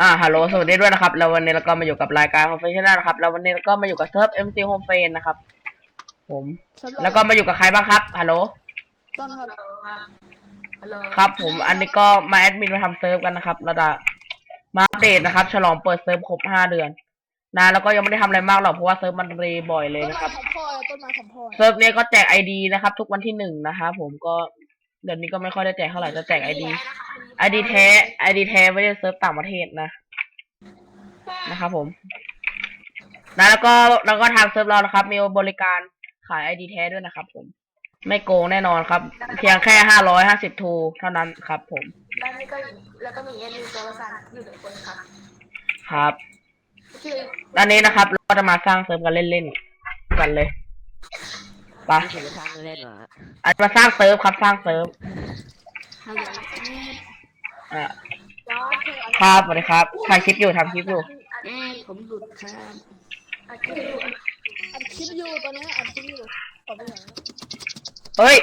อ่าฮัลโหลสวัสดีด้วยนะครับ แล้ววันนี้เราก็มาอยู่กับรายการ Professional นะครับ แล้ววันนี้เราก็มาอยู่กับเซิร์ฟ MC Home f r i e n นะครับ ผม แล้วก็มาอยู่กับใครบ้างครับฮัลโหลต้นครับฮัลโหลครับ ผมอันนี้ก็มาแอดมินมาทำเซิร์ฟกันนะครับเราจะมาอัปเดตนะครับ ฉลองเปิดเซิร์ฟครบห้าเดือนนะแล้วก็ยังไม่ได้ทำอะไรมากหรอกเพราะว่าเซิร์ฟมันรีบ่อยเลยต้นนะคไม้รับ ของพ่อต้นไม้ของพ่อเซิร์ฟนี้ก็แจกไอดีนะครับ ทุกวันที่หนึ่งนะครับผมก็ เดือนนี้ก็ไม่ค่อยได้แจกเท่าไหร่จะแจกไอดีไอดีแท้ไอดีแท้ไม่ได้เซิร์ฟต่างประเทศนะนะครับผมนะแล้วก็แล้วก็ทางเซิร์ฟเรานะครับ มีบริการขายไอดีแท้ด้วยนะครับ ผม ไม่โกงแน่นอนครับ เพียงแค่ห้าร้อยห้าสิบทูเท่านั้นครับ ผมแล้วนี่ก็แล้วก็มีเอ็นดีโซลซันอยู่หนึ่งคนครับ ครับคืออันนี้นะครับ เราก็จะมาสร้างเซิร์ฟกันเล่นๆกันเลย ไปะไม่ถึงสร้างเล่นๆเหรอฮะอันมาสร้างเซิร์ฟครับสร้างเซิร์ฟฮัลโหลอ่าจอร์จคืออันครับสวัสดีครับถ่ายคลิปอยู่ทำคลิปอยู่แม่ผมหลุดครับอันที่อยู่อัดคลิปอยู่ตอนนี้อัดคลิปอยู่ขอไปไหนเฮ้ย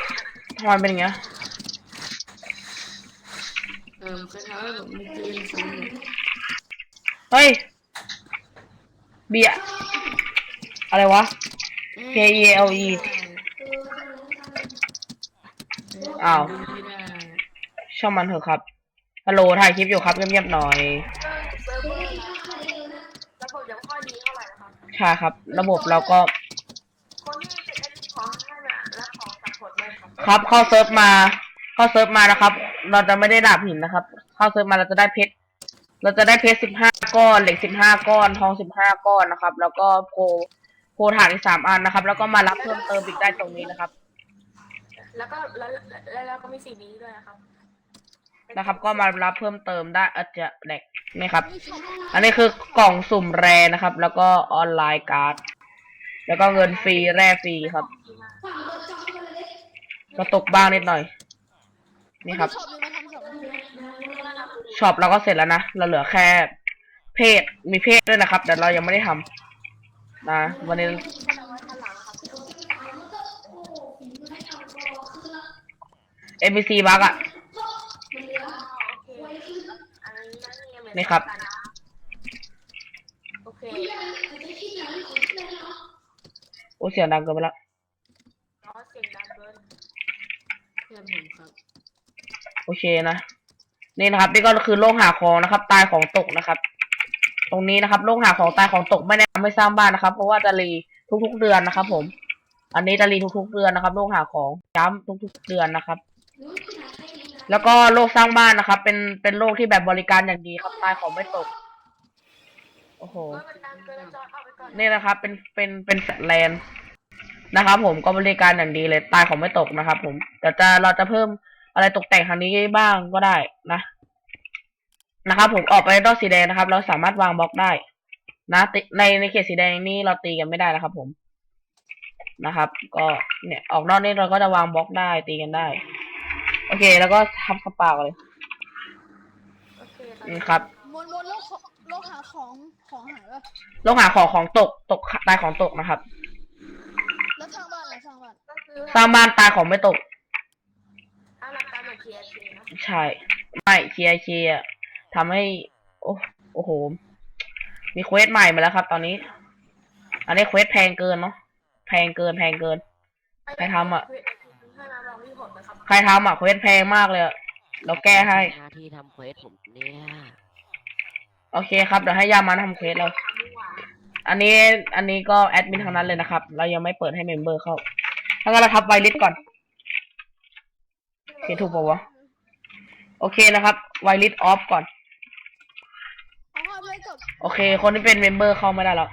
ทำไมเป็นอย่างเงี้ยเออคล้ายๆผมมีเกมซีเฮ้ยเบียร์อะไรวะ K E L E อ้าวไม่ได้ช่างมันเถอะครับ ฮัลโหลถ่ายคลิปอยู่ครับเงียบๆหน่อยเซิร์ฟเวอร์ระบบยังไม่ค่อยดีเท่าไหร่นะครับ ใช่ครับ ระบบเราก็ คนที่เป็นเอ็นดีของท่านอะรับของจากผลเลยครับครับเข้าเซิร์ฟมา เข้าเซิร์ฟมานะครับ เราจะไม่ได้ดาบหินนะครับ เข้าเซิร์ฟมาเราจะได้เพชร เราจะได้เพชรสิบห้าก้อน เหล็กสิบห้าก้อน ทองสิบห้าก้อนนะครับ แล้วก็โพ โพฐานอีกสามอันนะครับ แล้วก็มารับเพิ่มเติมอีกได้ตรงนี้นะครับ แล้วก็แล้วแล้วแล้วก็มีสีนี้ด้วยนะครับนะครับ ก็มารับเพิ่มเติมได้อาจจะแหลกนี่ครับ อันนี้คือกล่องสุ่มแรนะครับ แล้วก็ออนไลน์การ์ด แล้วก็เงินฟรีแร่ฟรีครับก็ตกบ้างนิดหน่อย นี่ครับชอบเลยมาทำสองทีช็อปเราก็เสร็จแล้วนะ เราเหลือแค่เพจมีเพจด้วยนะครับ แต่เรายังไม่ได้ทำ นะวันนี้ NPC บักอะนี่ครับ โอเคโอ้เสียงดังเกินไปแล้วน้อเสียงดังเกินเพื่อนผมครับ โอเคนะ นี่นะครับ นี่ก็คือโลกหาของนะครับ ตายของตกนะครับ ตรงนี้นะครับ โลกหาของตายของตกไม่แนะนำให้สร้างบ้านนะครับ เพราะว่าจะรีทุกๆเดือนนะครับ ผม อันนี้จะรีทุกๆเดือนนะครับ โลกหาของย้ำทุกๆเดือนนะครับ แล้วก็โลกสร้างบ้านนะครับ เป็นเป็นโลกที่แบบบริการอย่างดีครับตายของไม่ตก โอ้โหเมื่อมันดังเกินจอดเอาไปก่อนนี่นะครับ เป็นเป็นเป็นแฟลตแลนด์นะครับผมก็บริการอย่างดีเลยตายของไม่ตกนะครับ ผมแต่จะเราจะเพิ่มอะไรตกแต่งทางนี้บ้างก็ได้นะ นะครับผมออกไปนอกสีแดงนะครับ เราสามารถวางบล็อกได้ นะติในในเขตสีแดงนี่เราตีกันไม่ได้นะครับ ผมนะครับ ก็เนี่ยออกนอกนี่เราก็จะวางบล็อกได้ตีกันได้ โอเค แล้วก็ทำสปากันเลยโอเคอืมครับมนมนโลกของโลกหาของของหายป่ะโลกหาของของตกตกตายของตกนะครับแล้วสร้างบ้านอะไรสร้างบ้านก็คือสร้างบ้านตายของไม่ตกถ้าหลักการเหมือน TNT นะใช่ ไม่เคลียร์เคลียร์ทำให้ โอ้โอ้โห มีเควสใหม่มาแล้วครับ ตอนนี้ อันนี้เควสแพงเกินเนาะแพงเกินแพงเกิน ใครทำอะให้มาลองที่ผมนะครับใครทำอะเควสแพงมากเลยอะเราแก้ให้ หน้าที่ทำเควสผมเนี่ยโอเคครับเดี๋ยวให้ยามันทำเควสเราทำดีกว่าอันนี้อันนี้ก็แอดมินทางนั้นเลยนะครับ เรายังไม่เปิดให้เมมเบอร์เข้าถ้างั้นเราทับไวลิสก่อนโอเคถูกปะวะ โอเคนะครับไวลิสออฟก่อน เอาภาพไว้กับ โอเค คนที่เป็นเมมเบอร์เข้าไม่ได้แล้ว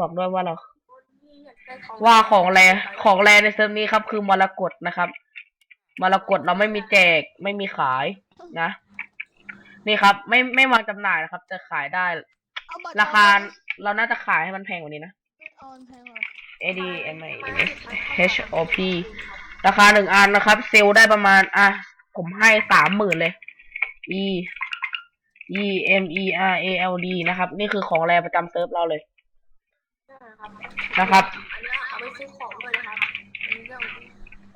บอกด้วยว่าเราคนที่อยากได้ของว่าของแรของแรในเซิร์ฟนี้ครับ คือมรกตนะครับ มรกตเราไม่มีแจก ไม่มีขายนะ นี่ครับ ไม่ไม่วางจำหน่ายนะครับ จะขายได้เอาบัตรราคาเราน่าจะขายให้มันแพงกว่านี้นะเอาอันแพงเหรอ A D M I S H O P ราคาหนึ่งอันนะครับ เซลล์ได้ประมาณ อะ ผมให้สามหมื่นเลย E E M E R A L D นะครับ นี่คือของแรประจำเซิร์ฟเราเลยนะครับนะครับ อันนี้เอาไปซื้อของด้วยนะครับอันนี้ก็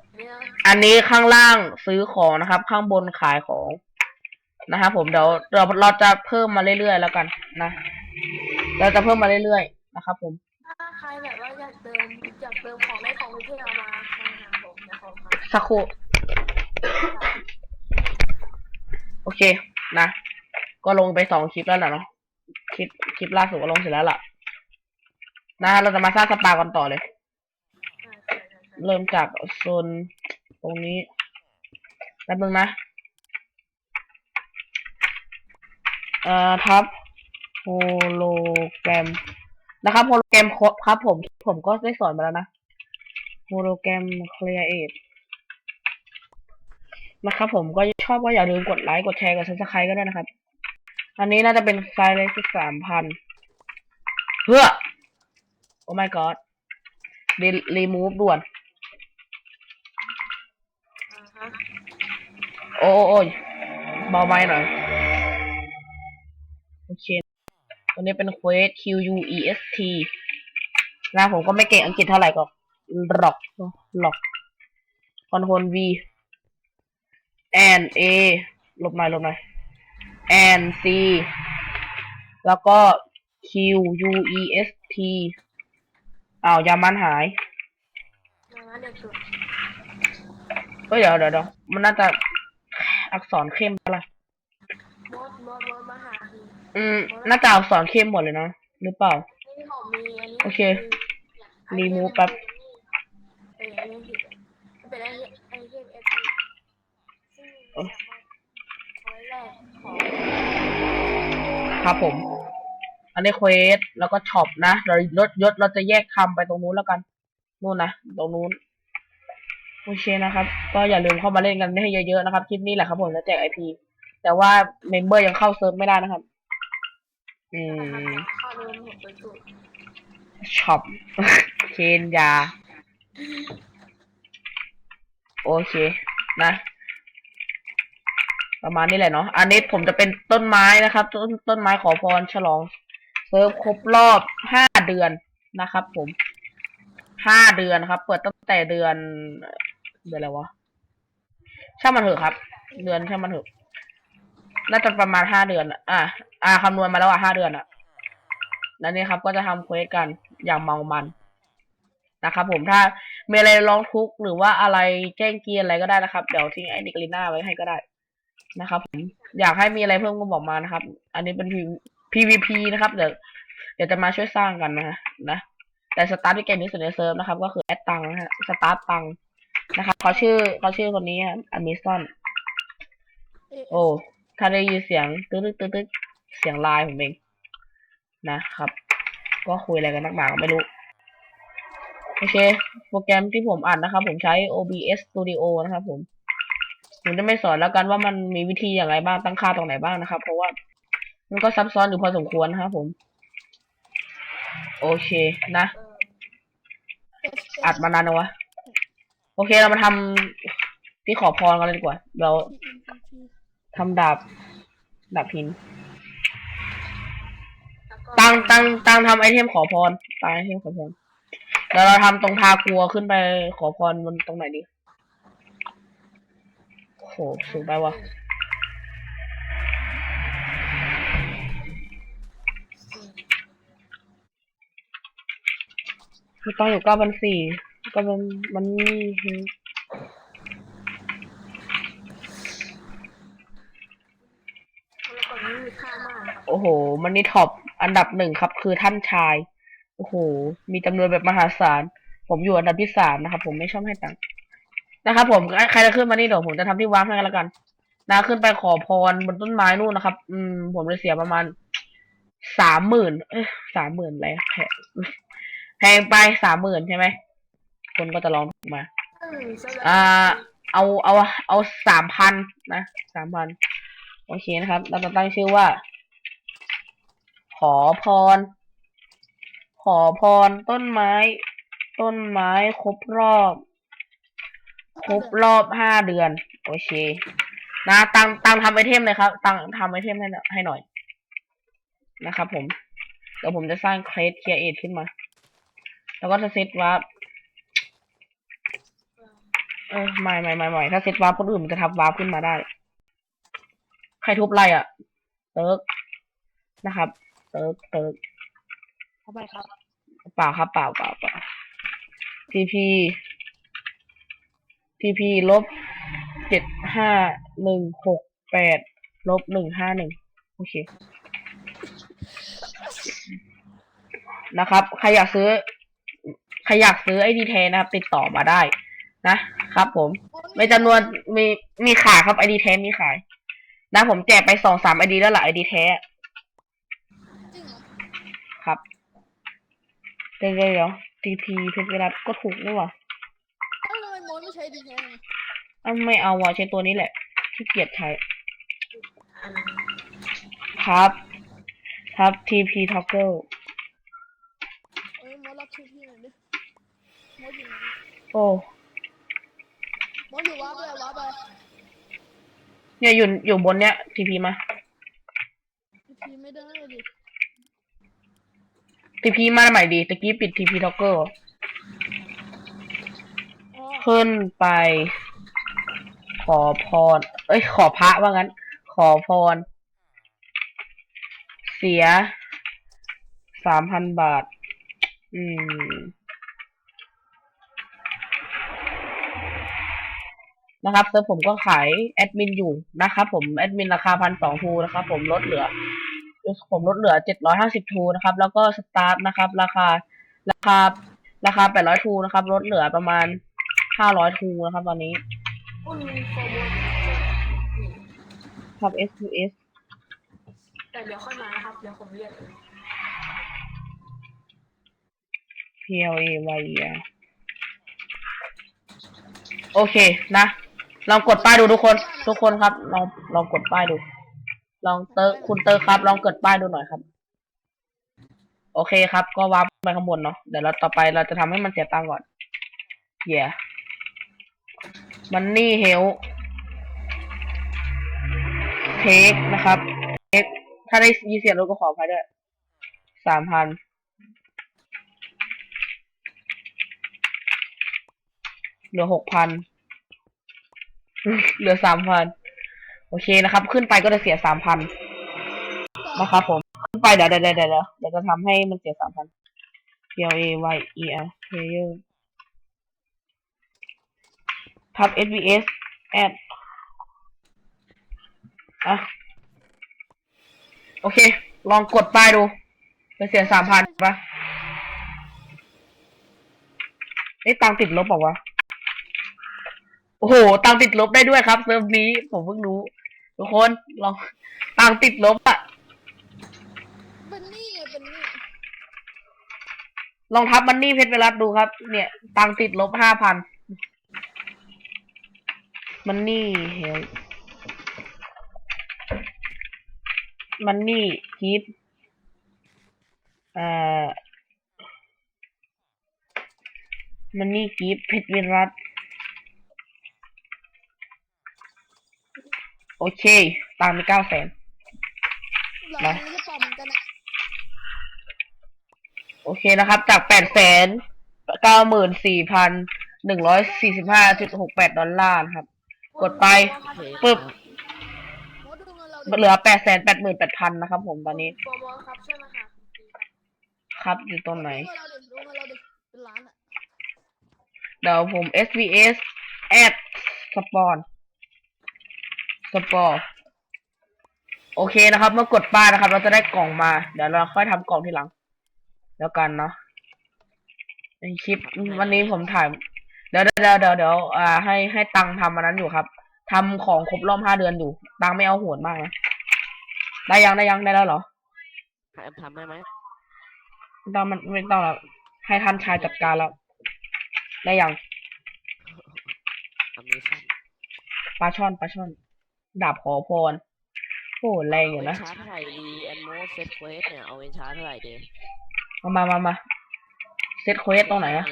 อันนี้อันนี้ข้างล่างซื้อของนะครับ ข้างบนขายของนะครับผมเดี๋ยวเราเราจะเพิ่มมาเรื่อยๆแล้วกันนะ เราจะเพิ่มมาเรื่อยๆนะครับ ผม ถ้าใครแบบว่าอยากเติมอยากเติมของได้ของที่เอามามาหาผมนะผมครับสักครู่โอเคนะ ก็ลงไปสองคลิปแล้วนะเนาะคลิปคลิปล่าสุดก็ลงเสร็จแล้วล่ะ นะเราจะมาสร้างสปากันต่อเลย เริ่มจากโซนตรงนี้แป๊บนึงนะ เอ่อทับโฮโลแกรมนะครับโฮโลแกรมครับผมผมก็ได้สอนมาแล้วนะโฮโลแกรม Create นะครับผมก็ชอบก็อย่าลืมกดไลค์กดแชร์กดซับสไครต์ก็ได้นะครับ อันนี้น่าจะเป็นไฟล์เลขที่สามพันเพื่อ โอ้ my god รีรีมูฟด่วนอ่าฮะโอ้โอ้โอ้ยเบาไม้หน่อย โอเคตัวนี้เป็นเควส Q U E S T นะผมก็ไม่เก่งอังกฤษเท่าไหร่ก็หลอกหลอกคอนโทรล V and A ลบหน่อยลบหน่อย and C แล้วก็ Q U E S T อ้าวยามันหายอย่างนั้นเด็กสุดเฮ้ยเดี๋ยวเดี๋ยวเดี๋ยวมันน่าจะอักษรเข้มปะล่ะมดมดมดมาหาทีอืมน่าจะอักษรเข้มหมดเลยเนาะหรือเปล่า นี่ผมมีอันนี้โอเค remove แป๊บเอออันนี้ผิดมันเป็นไอ้ไอ้เทมเอฟซี ครับผม อันนี้เควสแล้วก็ช็อปนะเราลดยศเราจะแยกทำไปตรงนู้นแล้วกัน นู่นนะ ตรงนู้นโอเคนะครับ ก็อย่าลืมเข้ามาเล่นกันให้เยอะๆนะครับ คลิปนี้แหละครับผมจะแจกไอพีแต่ว่าเมมเบอร์ยังเข้าเซิร์ฟไม่ได้นะครับ อืมช็อปเคนยา โอเค นะ ประมาณนี้แหละเนาะอันนี้ผมจะเป็นต้นไม้นะครับ ต้นต้นไม้ขอพรฉลอง เซิร์ฟครบรอบห้าเดือนนะครับ ผมห้าเดือนครับ เปิดตั้งแต่เดือน เดือนอะไรวะช่างมันเถอะครับ เดือนช่างมันเถอะน่าจะประมาณห้าเดือนอะอะอ่าคำนวณมาแล้วอะห้าเดือนอะแล้วนี่ครับ ก็จะทำเควสกันอย่างเมามันนะครับผมถ้ามีอะไรร้องทุกข์หรือว่าอะไรแจ้งเกียร์อะไรก็ได้นะครับ เดี๋ยวทิ้งไอ้นิกลิน่าไว้ให้ก็ได้ นะครับผมอยากให้มีอะไรเพิ่มก็บอกมานะครับ อันนี้เป็น PVP นะครับ เดี๋ยวเดี๋ยวจะมาช่วยสร้างกันนะฮะนะแต่สตาร์ทที่เก่งที่สุดในเซิร์ฟนะครับ ก็คือแอดตังนะฮะสตาร์ทตังนะครับเขาชื่อเขาชื่อคนนี้อเมซอนโอ้ถ้าได้ยินเสียงตึ๊ดตึ๊ดตึ๊ดตึ๊ดเสียงไลน์ผมเองนะครับ ก็คุยอะไรกันนักหนาก็ไม่รู้โอเค โปรแกรมที่ผมอ่านนะครับ ผมใช้ OBS Studio นะครับผม ผมจะไม่สอนแล้วกันว่ามันมีวิธีอย่างไรบ้างตั้งค่าตรงไหนบ้างนะครับ เพราะว่ามันก็ซับซ้อนอยู่พอสมควรนะครับผม โอเคนะ อัดมานานนะวะ โอเคเรามาทำที่ขอพรกันเลยดีกว่า เราทำดาบดาบหินแล้วก็ตังตังตังทำไอเทมขอพรตังไอเทมขอพรแล้วเราทำตรงทากลัวขึ้นไปขอพรบนตรงไหนดี หสูงไปวะม่ต้องอยู่เก้าพันสี่ก็มันมันนี่ค่ามากครับโอ้โห มันนี่ท็อปอันดับหนึ่งครับ คือท่านชาย โอ้โห มีจำนวนแบบมหาศาล ผมอยู่อันดับที่สามนะครับ ผมไม่ชอบให้ตังค์ นะครับ ผมใครจะขึ้นมานี่เดี๋ยวผมจะทำที่วาร์ปให้กันแล้วกัน นะขึ้นไปขอพรบนต้นไม้นู่นนะครับ อืม ผมเลยเสียประมาณสามหมื่นเอ้ยสามหมื่นอะไรแพงแพงไปสามหมื่นใช่ไหมคนก็จะลองมาอืมสำหรับอ่า เอาเอาเอาสามพันนะสามพันโอเคนะครับ เราจะตั้งชื่อว่า ขอพร ขอพรต้นไม้ ต้นไม้ครบรอบ ครบรอบห้าเดือน โอเค นะตังตังทำไอเทมเลยครับ ตังทำไอเทมให้หน่อยให้หน่อย นะครับผมเดี๋ยวผมจะสร้างเครดเคียเอทขึ้นมา แล้วก็จะเซตวาร์ปเออไม่ไม่ไม่ไม่ถ้าเซตวาร์ปคนอื่นมันจะทับวาร์ปขึ้นมาได้รทุบอะไรอะ เติร์กนะครับ เติร์กเติร์กเข้าไปครับเปล่าครับเปล่าเปล่าเปล่า TP TP ลบเจ็ดห้าหนึ่งหกแปดลบหนึ่งห้าหนึ่งโอเค นะครับ ใครอยากซื้อ ใครอยากซื้อไอดีแทนนะครับ ติดต่อมาได้นะครับผมไม่จำนวนมีมีขายครับไอดีแท้มีขาย นะผมแจกไปสองสามไอดีแล้วล่ะไอดีแท้ครับเดี๋ยวเดี๋ยวเดี๋ยว TP เพชรวิรัตก็ถูกนี่หว่าเอ้าทำไม โมดไม่ใช้ดีแท้ไงอ้าวไม่เอาว่ะใช้ตัวนี้แหละขี้เกียจใช้ ครับ ครับ TP Toggle เอ้ยโมดรับชื่อพี่หน่อยดิโมดอยู่ไหนโอ้โมดอยู่วับเลยวับไปเนี่ยอยู่อยู่บนเนี้ย TP มา พี่ไม่ได้ดิ TP มาใหม่ดีตะกี้ปิด TP Toggle อ๋อ ขึ้นไป ขอพร เอ้ย ขอพระว่างั้น ขอพร เสียสามพันบาท อืม นะครับเซิร์ฟผมก็ขายแอดมินอยู่นะครับผมแอดมินราคาพันสองทูนะครับผมลดเหลือผมลดเหลือเจ็ดร้อยห้าสิบทูนะครับ แล้วก็สตาร์ทนะครับ ราคาราคาราคาแปดร้อยทูนะครับ ลดเหลือประมาณ ห้าร้อยทูนะครับตอนนี้คุณโฟร์โมนี่ครับ SQS แต่เดี๋ยวค่อยมานะครับ เดี๋ยวผมเรียกเอง PLA Y E R โอเคนะลองกดป้ายดูทุกคน ทุกคนครับ ลองลองกดป้ายดู ลองเตอร์คุณเตอร์ครับ ลองกดป้ายดูหน่อยครับ โอเคครับ ก็วาร์ปไปข้างบนเนาะเดี๋ยวเราต่อไปเราจะทำให้มันเสียตังค์ก่อนเย่ มันนี่เฮลเทคนะครับเทคถ้าได้ยินเสียงรถก็ขออภัยด้วยสามพันเหลือหกพันเหลือสามพันโอเคนะครับ ขึ้นไปก็จะเสียสามพันนะครับผม ขึ้นไปเดี๋ยวเดี๋ยวเดี๋ยวเดี๋ยวเดี๋ยวจะทำให้มันเสียสามพัน P L A Y E R player ทับ S V S add อะ โอเค ลองกดป้ายดูจะเสียสามพันปะเอ้ตังติดลบเปล่าโอ้โห ตังติดลบได้ด้วยครับเซิร์ฟนี้ ผมเพิ่งรู้ ทุกคนลองตังติดลบอะเป็นหนี่ไงเป็นนี่ ลองทับมันนี่เพชรเวรัตดูครับ เนี่ย ตังติดลบห้าพัน มันนี่เฮลมันนี่คีปเอ่อมันนี่คีปเพชรเวรัตโอเคตังค์มีเก้าแสนหลานมันจะปอบเหมือนกันอะโอเคนะครับ จากแปดแสนเก้าหมื่นสี่พันหนึ่งร้อยสี่สิบห้าจุดหกแปดดอลลาร์นะครับ กดไปปึ๊บโมดดูเงินเราดิเหลือแปดแสนแปดหมื่นแปดพันนะครับผมตอนนี้โฟร์โมครับช่วยมาค่ะครับอยู่ตรงไหนดูเงินเราดิดูเงินเราดิเป็นล้านอะเดี๋ยวผม SVS add สปอนสปอร์โอเคนะครับ เมื่อกดป้ายนะครับ เราจะได้กล่องมา เดี๋ยวเราค่อยทำกล่องทีหลัง แล้วกันเนาะในคลิปวันนี้ผมถ่าย เดี๋ยวเดี๋ยวเดี๋ยวเดี๋ยวอ่าให้ให้ตังค์ทำอันนั้นอยู่ครับทำของครบรอบห้าเดือนอยู่ ตังค์ไม่เอาโหดมากนะได้ยังได้ยังได้แล้วเหรอให้ทำได้ไหมไม่ต้องมันไม่ต้องแล้วให้ท่านชายจัดการแล้ว ได้ยังอเมชั่นปลาช่อนปลาช่อนดาบขอพรโอ้แรงอยู่นะเาเวนชาร์จเท่าไหร่ดีแอนโมเซตเควสเนี่ยเอาเวนชาร์จเท่าไหร่ดีมามามามาเซตเควสตรงไหนอะ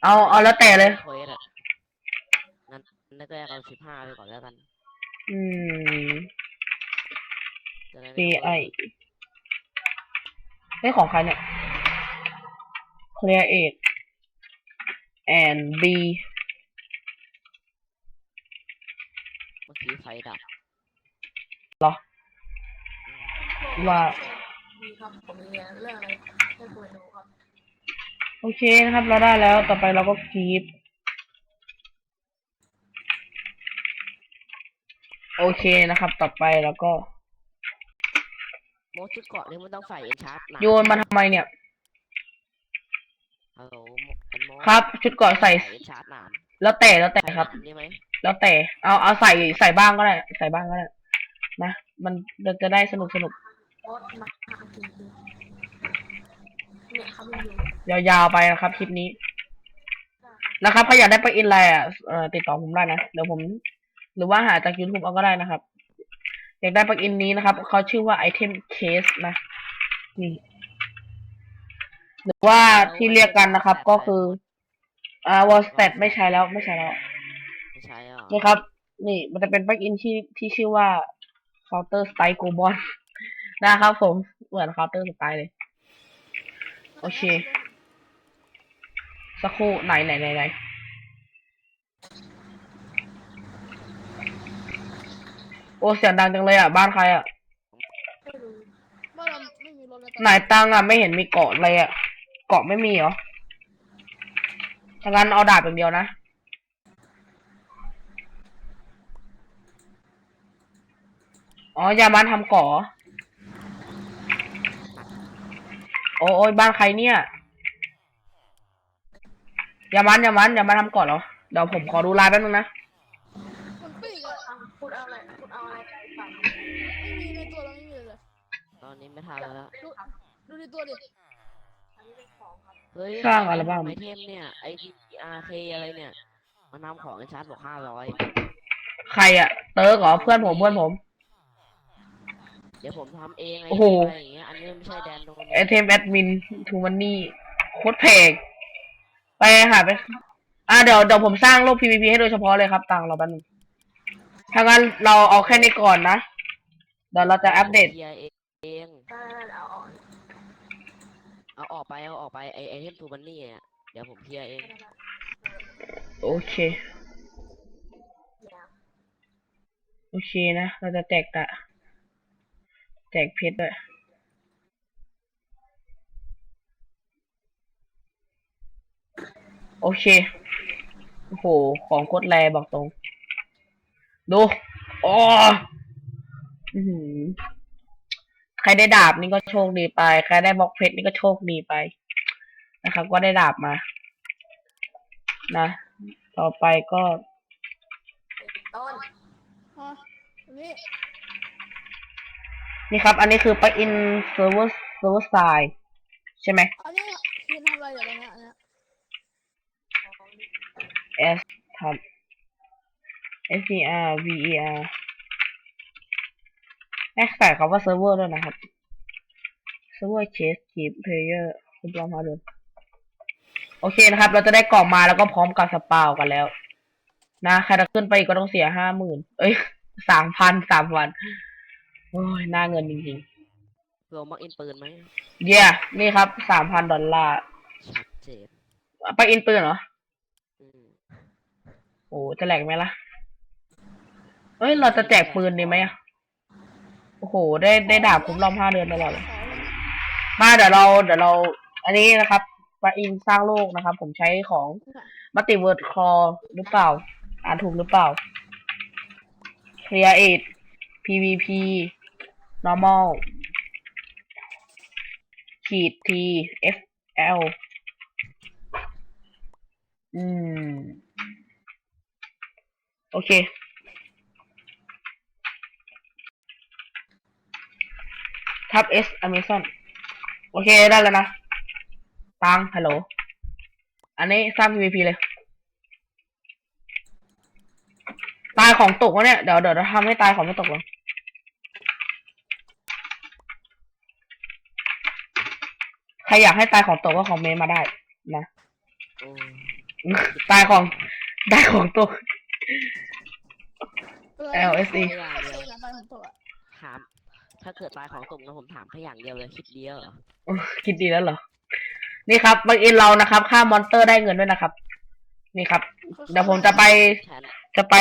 เลยเอาเอาแล้วแต่เลย เควสอะงั้นแรกๆเอาสิบห้าไปก่อนแล้วกันอืม จะได้ไม่ C ต้อง I เฮ้ยของใครเนี่ย Clear Eight and B เมื่อกี้ไฟดับเหรอ ว่าดีครับผมเรียนเรื่องอะไรให้คุณดูครับ โอเคนะครับ เราได้แล้วต่อไปเราก็คีปโอเคนะครับ ต่อไปแล้วก็ โมชุดเกาะนี่มันต้องใส่เอ็นชาร์จโยนมาทำไมเนี่ย ฮัลโหลอันโมครับ ชุดเกราะใส่ เอ็นชาร์จหนามแล้วแต่แล้วแต่ครับใส่หนามนี่ไหมแล้วแต่ เอาเอาใส่ใส่บ้างก็ได้ ใส่บ้างก็ได้นะมันจะจะได้สนุกสนุก โอ๊ตมาจริงๆเนี่ยครับมันอยู่ ยาวๆไปนะครับคลิปนี้ นะครับถ้าอยากได้ไปอินไลน์อะเอ่อติดต่อผมได้นะเดี๋ยวผม หรือว่าหาจาก YouTube เอาก็ได้นะครับ อยากได้ปลั๊กอินนี้นะครับเขาชื่อว่า Item Case นะนี่หรือว่าที่เรียกกันนะครับ ก็คืออ่าวอลสเตไม่ใช้แล้วไม่ใช้แล้วไม่ใช่อะนี่ครับ นี่มันจะเป็นปลั๊กอินที่ที่ชื่อว่า Counter Strike Go b o n นะครับผมเหมือน Counter Strike เลย โอเค สักครู่ไหนไหนไหนไหนโอ้เสียงดังจังเลยอะ บ้านใครอะไม่รู้บ้านเราไม่มีรถแล้วตอนไหนตังอะไม่เห็นมีเกาะเลยอะ เกาะไม่มีเหรอถ้างั้นเอาดาบอย่างเดียวนะ อ๋อยามันทำเกาะเหรอโอ้โอ้ยบ้านใครเนี่ย ยามันยามันยามันทำเกาะเหรอเดี๋ยวผมขอดูไลน์แป๊บนึงนะมันปีกอะอะพูดเอาอะไรพูดเอาอะไรไปฟังไม่มีในตัวเราไม่มีเลยตอนนี้ไม่ทันแล้ว ดูดูในตัวดิอันนี้เป็นของครับเฮ้ยสร้างอัลบั้ม ไอเทมเนี่ย ไอทีอาร์เคอะไรเนี่ย มันทำของเอ็นชาร์จบอกห้าร้อย ใครอะเติร์กเหรอเพื่อนผมเพื่อนผม เดี๋ยวผมทำเองไอโอ้โห อะไรอย่างเงี้ย อันนี้ไม่ใช่แดนโดนไอเทมแอดมินทูมันนี่โคตรแพง ไปหาไป อะเดี๋ยวเดี๋ยวผมสร้างโลก PVP ให้โดยเฉพาะเลยครับตังค์เราแป๊บนึงถ้างั้นเราเอาแค่นี้ก่อนนะ เดี๋ยวเราจะอัปเดตเคลียร์เองถ้าเอาออกเอาออกไปเอาออกไปไอไอเทมทูบันนี่อะเดี๋ยวผมเคลียร์เอง โอเคอย่างโอเคนะ เราจะแจกตะแจกเพชรด้วย โอเค โอ้โห ของโคตรแรบอกตรง ดูอ๋ออื้อหือใครได้ดาบนี่ก็โชคดีไป ใครได้บล็อกเพชรนี่ก็โชคดีไป นะครับ ก็ได้ดาบมา นะ ต่อไปก็ต้นฮะอันนี้นี่ครับ อันนี้คือ plug in server server side ใช่ไหมอันนี้คือทำอะไรอยู่ตรงเนี้ยอันเนี้ย S ทำ S E R V E R แม่ใส่คำว่า server ด้วยนะครับ server chase keep player คุณลองมาดู โอเคนะครับ เราจะได้กล่องมาแล้วก็พร้อมกับสปาวกันแล้ว นะ ใครจะขึ้นไปอีกก็ต้องเสียห้าหมื่น เอ้ยสามพันสามวัน โอ้ย น่าเงินจริงรวมมักอินปืนไหมๆเย้ yeah, นี่ครับสามพันดอลลาร์ชัดเจนไปอินปืนเหรออืม โอ้จะแหลกไหมล่ะเอ้ย เราจะแจกปืนดีไหมอะโอ้โห ได้ได้ดาบคุ้มรอบห้าเดือนตลอดเลยมาเดี๋ยวเราเดี๋ยวเรา อันนี้นะครับปาอินสร้างโลกนะครับ ผมใช้ของมัตติเวิร์ดคอหรือเปล่า อ่านถูกหรือเปล่า Create PVP Normal ขีด T F L อืม โอเค ทับ S Amazon โอเค ได้แล้วนะตังฮัลโหล อันนี้สร้าง PVP เลย ตายของตกวะเนี่ย เดี๋ยวเดี๋ยวเราทำให้ตายของไม่ตกเลยใครอยากให้ตายของตกก็คอมเมนต์มาได้นะโอ้ตายของ ได้ของตกเออ LSE เออเออหลังไปผมตกอะถาม ถ้าเกิดตายของตกนะผมถามแค่อย่างเดียวเลยคิดเดียวเหรอคิดดีแล้วเหรอ นี่ครับบางอินเรานะครับค่ามอนเตอร์ได้เงินด้วยนะครับ นี่ครับ เดี๋ยวผมจะไปฉันจะไป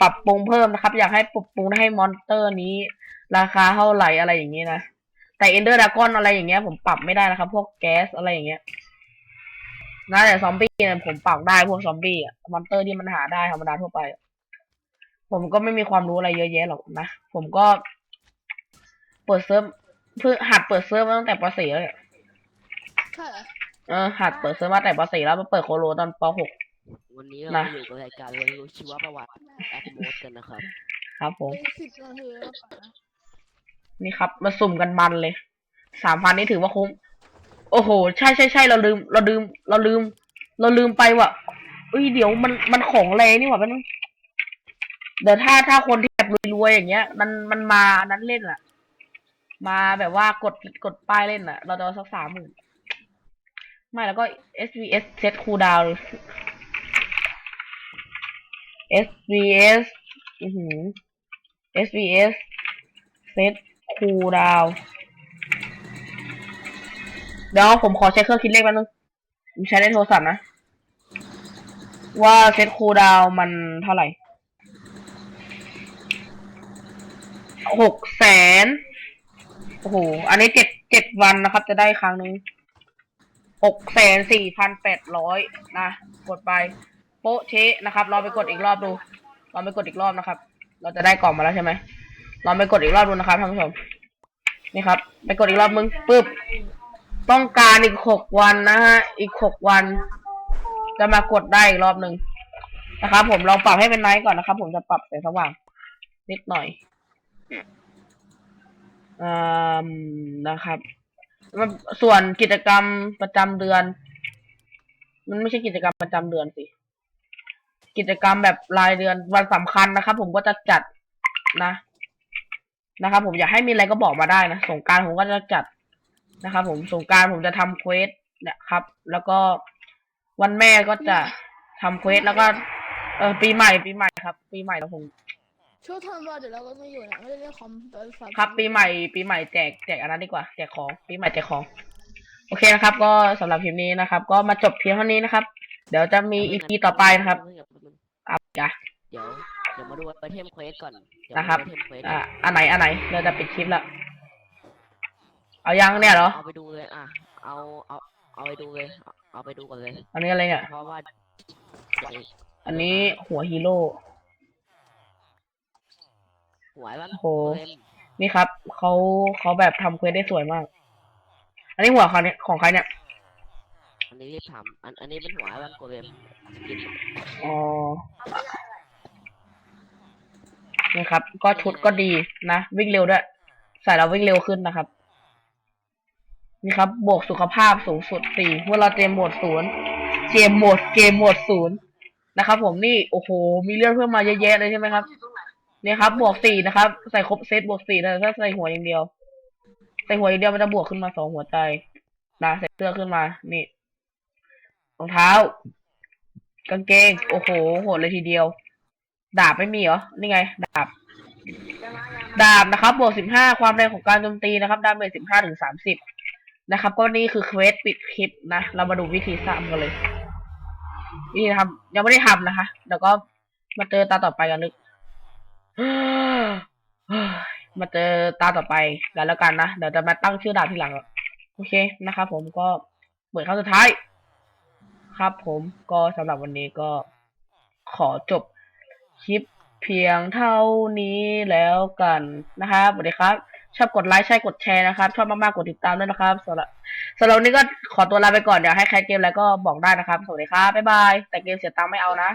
ปรับปรุงเพิ่มนะครับ อยากให้ปรับปรุงให้มอนเตอร์นี้ ราคาเท่าไหร่อะไรอย่างนี้นะ แต่เอนเดอร์ดากอนอะไรอย่างเงี้ย ผมปรับไม่ได้นะครับ พวกแก๊สอะไรอย่างเงี้ยนะแต่ซอมบี้เนี่ยผมปรับได้พวกซอมบี้อะมอนเตอร์ที่มันหาได้ธรรมดาทั่วไป ผมก็ไม่มีความรู้อะไรเยอะแยะหรอกนะ ผมก็ เปิดเซิร์ฟเพื่อหัดเปิดเซิร์ฟมาตั้งแต่ป .4 แล้วเนี่ยใช่เหรอเออหัดเปิดเซิร์ฟมาแต่ป .4 แล้วมาเปิดโคโลตอนป .6 วันนี้เรานะมาอยู่กับรายการเรียนรู้ชีวประวัติแอดโมดกันนะครับครับผม เป็นสิบนาทีแล้วป่ะนะนี่ครับ มาสุ่มกันมันเลย สามพันนี่ถือว่าคุ้ม โอ้โห ใช่ใช่ใช่เราลืม เราลืม เราลืม เราลืมไปว่ะเอ้ย เดี๋ยวมัน มันของแรงนี่หว่าเป็นง เดี๋ยวถ้าถ้าคนที่แบบรวยๆอย่างเงี้ย มันมันมานั้นเล่นอะมาแบบว่ากดกดป้ายเล่นอะเราจะเอาสักสามหมื่นไม่แล้วก็ SVS เซตคูดาว SVS อือหือ SVS เซตคูดาวเดี๋ยวผมขอใช้เครื่องคิดเลขแป๊บนึงผมใช้ในโทรศัพท์นะ ว่าเซตคูลดาวน์มันเท่าไหร่ หกแสนโอ้โห อันนี้เจ็ดเจ็ดวันนะครับ จะได้ครั้งหนึ่งหกแสนสี่พันแปดร้อยนะ กดไป โป๊ะเชะนะครับเราไปกดอีกรอบดูเราไปกดอีกรอบนะครับ เราจะได้กล่องมาแล้วใช่ไหมเราไปกดอีกรอบดูนะครับท่านผู้ชมนี่ครับ ไปกดอีกรอบมึงปึ๊บต้องการอีกหกวันนะฮะอีกหกวัน จะมากดได้อีกรอบหนึ่งนะครับ ผมลองปรับให้เป็นไนท์ก่อนนะครับ ผมจะปรับแสงสว่างนิดหน่อย อืมนะครับส่วนกิจกรรมประจำเดือน มันไม่ใช่กิจกรรมประจำเดือนสิ กิจกรรมแบบรายเดือนวันสำคัญนะครับ ผมก็จะจัดนะ นะครับผมอยากให้มีอะไรก็บอกมาได้นะสงกรารผมก็จะจัดนะครับผมสงกรารผมจะทำเควสเนี่ยครับ แล้วก็วันแม่ก็จะทำเควสแล้วก็ เออปีใหม่ปีใหม่ครับ ปีใหม่แล้วผม ช่วงทันวาเดี๋ยวเราก็ไม่อยู่นะไม่ได้เล่นคอมตอนสามครับปีใหม่ปีใหม่แจกแจกอันนั้นดีกว่าแจกของปีใหม่แจกของ โอเคนะครับ ก็สำหรับคลิปนี้นะครับ ก็มาจบเพียงเท่านี้นะครับ เดี๋ยวจะมีอีพีต่อไปนะครับอะจ้ะ เดี๋ยวเดี๋ยวมาดูไอเทมเควสก่อนเดี๋ยวนะครับมาดูไอเทมเควสอะอันไหนอันไหนเราจะปิดคลิปละเอายังเนี่ยเหรอเอาไปดูเลยอะเอาเอาเอาไปดูเลยเอาเอาไปดูก่อนเลย อันนี้อะไรเนี่ยเพราะว่าอันนี้หัวฮีโร่ หัวไอ้บ้านโอ้โหเล่นนี่ครับเขาเขาแบบทำเควสได้สวยมาก อันนี้หัวเขาเนี่ยของใครเนี่ย อันนี้รีบทำอันอันนี้เป็นหัวไอ้บ้านโกเลมสกินอ๋อนี่ครับ ก็ชุดก็ดีนะ วิ่งเร็วด้วย ใส่แล้ววิ่งเร็วขึ้นนะครับ นี่ครับ บวกสุขภาพสูงสุดสี่เมื่อเราเจมโหมดศูนย์เกมโหมดเกมโหมดศูนย์นะครับผมนี่ โอ้โห มีเรื่องเพิ่มมาเยอะแยะเลยใช่ไหมครับ เนี่ยครับ บวกสี่นะครับ ใส่ครบเซตบวกสี่แต่ถ้าใส่หัวอย่างเดียว ใส่หัวอย่างเดียวมันจะบวกขึ้นมาสองหัวใจนะใส่เสื้อขึ้นมา นี่รองเท้า กางเกง โอ้โหโหดเลยทีเดียว ดาบไม่มีเหรอ นี่ไง ดาบ ดาบนะครับ บวกสิบห้าความแรงของการโจมตีนะครับ ดาเมจสิบห้าถึงสามสิบนะครับ ก็นี่คือเควสปิดคลิปนะ เรามาดูวิธีทำกันเลย วิธีทำยังไม่ได้ทำนะคะ เดี๋ยวก็มาเจอตาต่อไปกันนึก มาเจอตาต่อไปกันแล้วกันนะ เดี๋ยวจะมาตั้งชื่อดาบทีหลัง โอเคนะครับผมก็เปิดครั้งสุดท้าย ครับผมก็สำหรับวันนี้ก็ขอจบคลิปเพียงเท่านี้แล้วกันนะครับสวัสดีครับ ชอบกดไลค์ใช่กดแชร์นะครับ ชอบมากๆ กดติดตามด้วยนะครับสำหรับสำหรับนนี้ก็ขอตัวลาไปก่อน เดี๋ยวให้ใครเกมแล้วก็บอกได้นะครับ สวัสดีครับ บ๊ายบาย แต่เกมเสียตังค์ไม่เอานะ